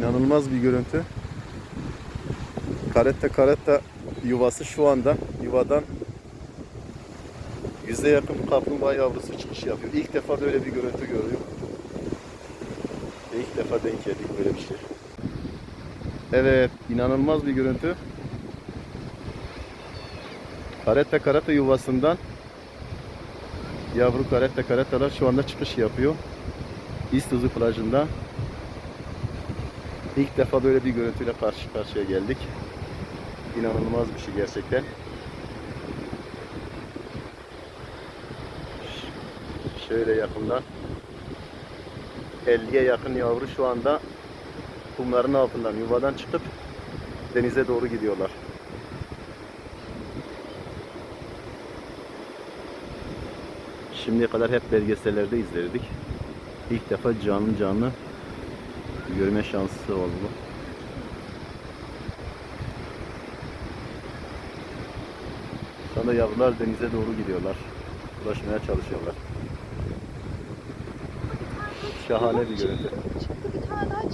İnanılmaz bir görüntü. Karetta karetta yuvası şu anda yuvadan yüze yakın kaplumbağa yavrusu çıkış yapıyor. İlk defa böyle bir görüntü görüyorum. İlk defa denk geldik böyle bir şey. Evet, inanılmaz bir görüntü. Karetta karetta yuvasından yavru karetta karettalar şu anda çıkış yapıyor. İstuzu plajında. İlk defa böyle bir görüntüyle karşı karşıya geldik. İnanılmaz bir şey gerçekten. Şöyle yakından 50'ye yakın yavru şu anda kumların altından yuvadan çıkıp denize doğru gidiyorlar. Şimdiye kadar hep belgesellerde izlerdik. İlk defa canlı canlı görme şansı oldu. Şu anda yavrular denize doğru gidiyorlar. Ulaşmaya çalışıyorlar. Şahane bir görüntü. Çıktı bir tane daha.